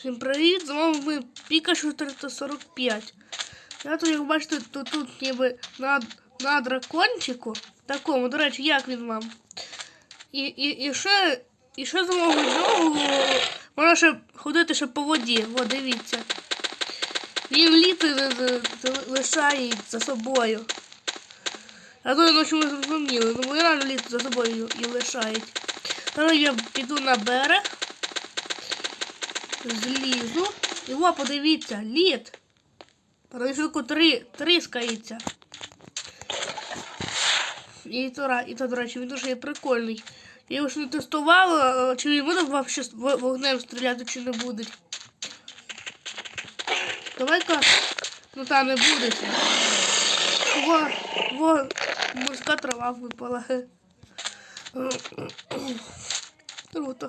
Всім привіт! З вами ми Пікашу 345. Я тут, як бачите, то тут ніби на, на дракончику. Такому, до речі, як він вам? І, і, і ще, і ще з мого нього можна ще ходити ще по воді. О, дивіться. Він літи лишає за собою. Думаю, ну, що ви зрозуміли, ну реально літо за собою і лишають. Зараз я піду на берег злізу. І о, подивіться, лід. Парашутку три, тріскається. І то, і то, до речі, він дуже прикольний. Я його ще не тестувала, е, чи він буде з вогнем стріляти, чи не буде. Давай-ка, ну та не буде. Во, во, морська трава випала. Круто.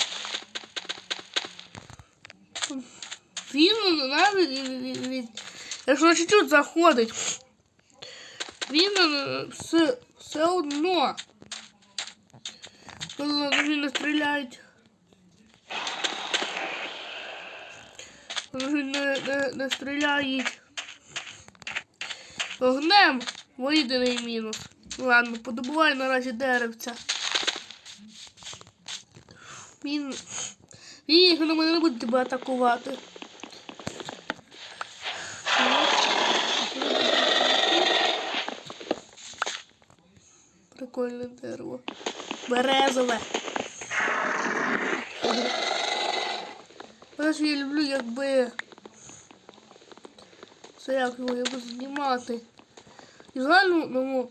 Він навіть він- він- якщо заходить, він е, все, все одно. Коли він не стріляють. Коли не, не, не стріляють. Огнем єдиний мінус. Ладно, подобувай наразі деревця. Він. Він на мене не буде тебе атакувати. Прикольне дерево. Березове. Знаєш, я люблю якби. Це як його якби знімати. І взагалі, ну,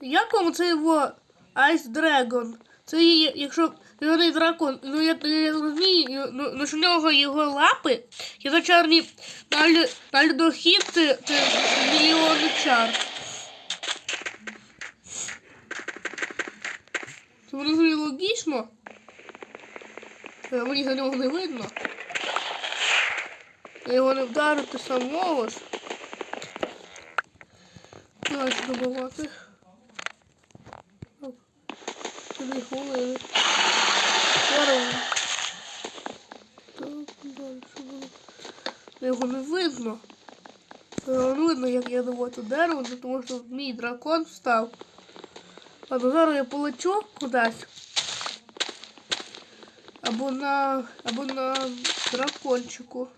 як вам це його Ice Dragon? Це є, якщо його дракон, ну я, я розумію, ну, ну що в нього його лапи, є зачарні на, лю- на льодохід це, це мільйони чар. Воно собі логічно. Е, Мені за нього не видно. Я його не вдарити самого ж. Давайте добивати. Тобі хвилини. Дерево. Так, далі? Його не видно. Його не видно, як я доводжу дерево, тому що мій дракон встав. Ладно, зараз я полечу кудись. Або на. або на дракончику.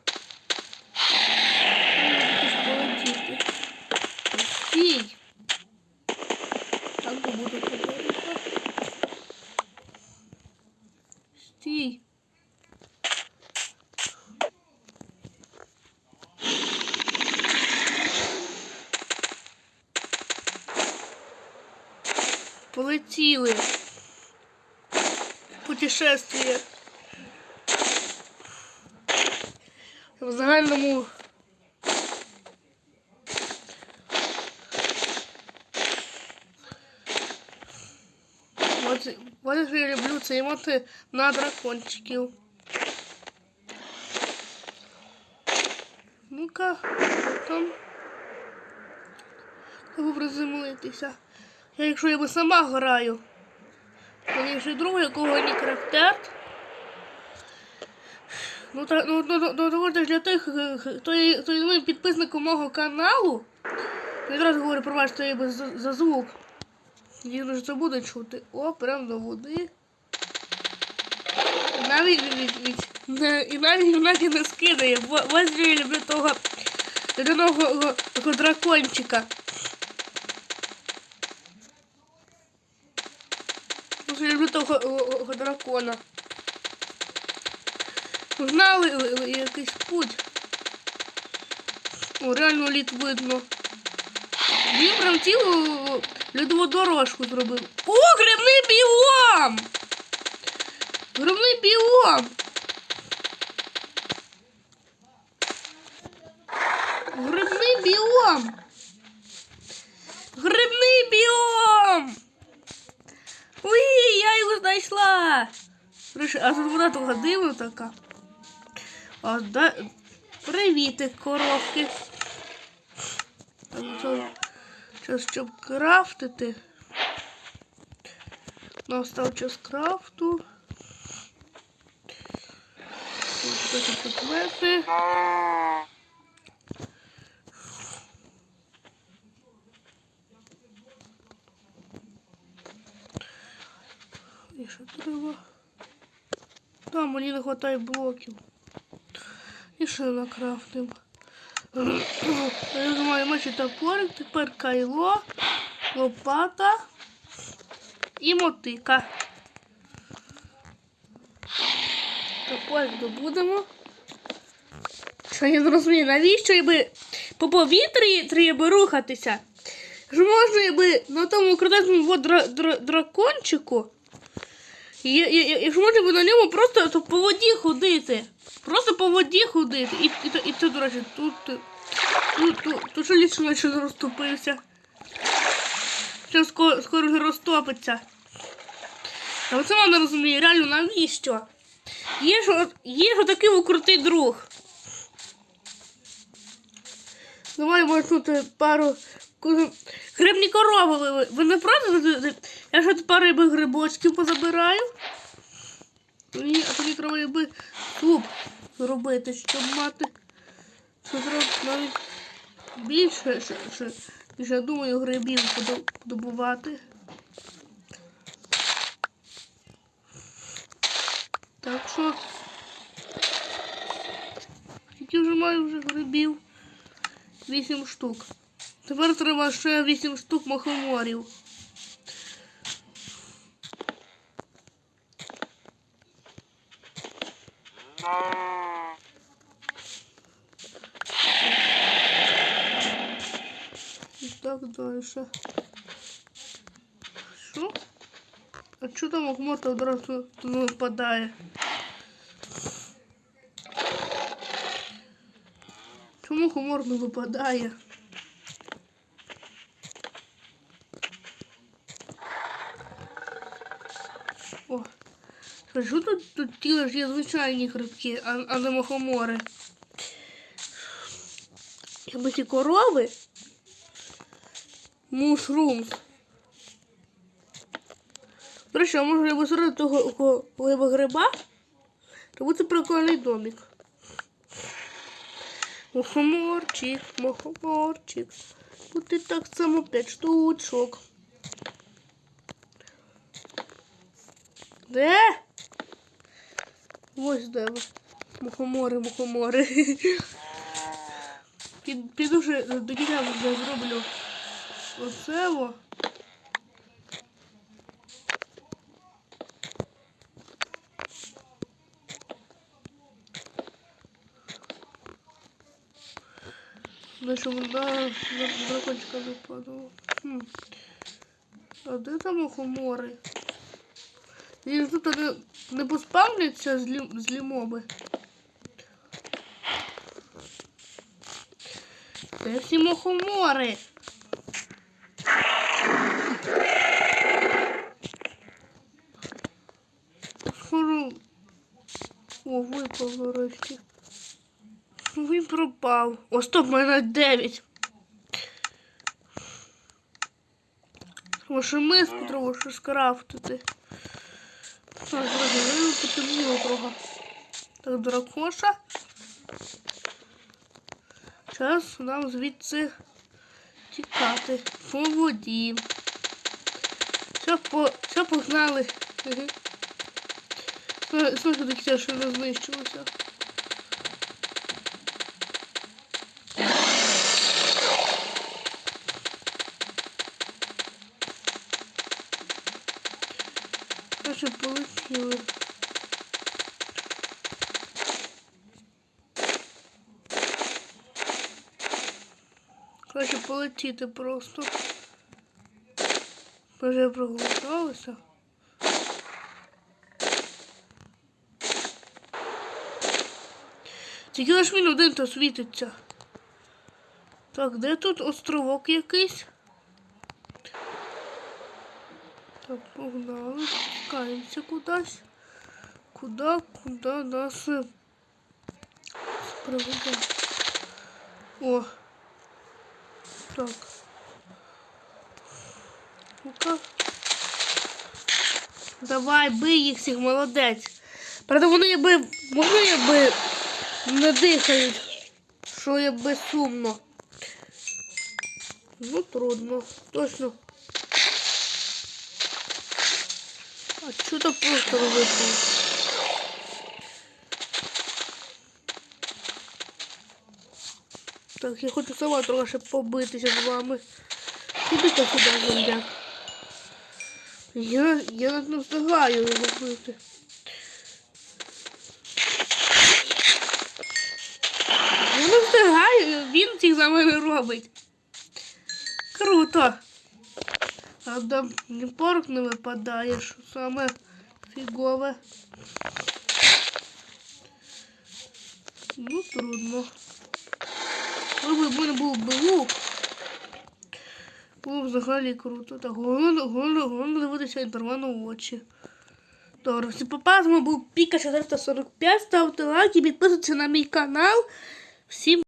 Полетіти. Стій! Полетіли. Путешествие. В загальному От, от я люблю це емоти на дракончиків. Ну-ка, там. Треба приземлитися. Я якщо я би сама граю. є ще друг, якого не крafтерт. Ну, та, ну, ну, ну, ну, ну, для тих, е, хто є, хто є підписником мого каналу. Я одразу говорю про вас, що я би за, за звук. Він вже це буде чути. О, прям до води. І навіть і навіть навіть не скидає. Во- Ось я люблю того дракончика. Я люблю того дракона. Знали е, е, якийсь путь. О, реально лід видно. Він прям цілу льодову дорожку зробив. О, грибний біом! Грибний біом! Грибний біом! Грибний біом! Уї, я його А тут вона така дивна така. А, да... Привіти, коровки. Час, щоб крафтити. Настав час крафту. От трохи предмети. І що треба? Та, мені не вистачає блоків. І ще накрафтим. Я знаю, мечі топорик, тепер кайло, лопата і мотика. Топорик добудемо. Що я не розумію, навіщо якби по повітрі треба рухатися? Ж можна якби на тому крутезному дра, дра, дракончику. І, і, і, ж можна би на ньому просто то по воді ходити. Просто по воді ходити. І, і, і, і це, до речі, тут. Тут, тут, тут що лічно ще не розтопився. Ще скоро, скоро вже розтопиться. А оце вона розуміє, реально навіщо? Є ж, є ж такий от крутий друг. Давай може тут е, пару грибні корови. Ви, ви, не проти? Я ще пару якби грибочків позабираю. І, а тоді треба якби суп зробити, щоб мати. Що треба навіть більше, ще, ще, ніж я думаю, грибів подобувати. Так що. Скільки вже маю вже грибів? Вісім штук. Тепер треба ще вісім штук махоморів. І так далі. Що? А чого там махомор одразу випадає? Чому хумор не випадає? Що тут, тут тіло ж є звичайні грибки, а, а не мухомори. Якби ці корови. Мушрумс. До речі, а може я серед того гриба? То буде прикольний домик. Мухоморчик, мухоморчик. Тут і так само п'ять штучок. Де? Ось де. Мухомори, мухомори. Під, піду ще до кінця вже зроблю оце во. Наша вода на дракончика не падала. Хм. А де там охомори? Він тут не, поспавляться злі, злі моби. Де всі мухомори? Скоро... О, випав нарешті. Він пропав. О, стоп, мене 9. Треба ще миску треба ще Так, дракоша. Зараз нам звідси тікати по воді. Все, по... Все погнали. Угу. Слухай, до кінця, що не знищилося. Короче, полетіли. Короче, полетіти просто. Ми вже проголодалися. Тільки лиш він один то світиться. Так, де тут островок якийсь? Так, погнали, спускаємося кудись. Куда, куди нас е, приведе? О. Так. Ну-ка. Давай, бий їх всіх, молодець. Правда, вони якби, вони якби не дихають. Що є безсумно. Ну, трудно. Точно. А що то просто випав? Так, я хочу сама трохи побитися з вами. Ходите сюди, зомбяк. Я, я навіть не встигаю його бити. Я не встигаю, він ці за мене робить. Круто. Правда, ні порох не випадає, що саме фігове. Ну, трудно. Б в мене був би лук, було б взагалі круто. Так, головне, головне, головне дивитися інтервану в очі. Добре, всі попа, був Піка 445, ставте лайк і підписуйтесь на мій канал. Всім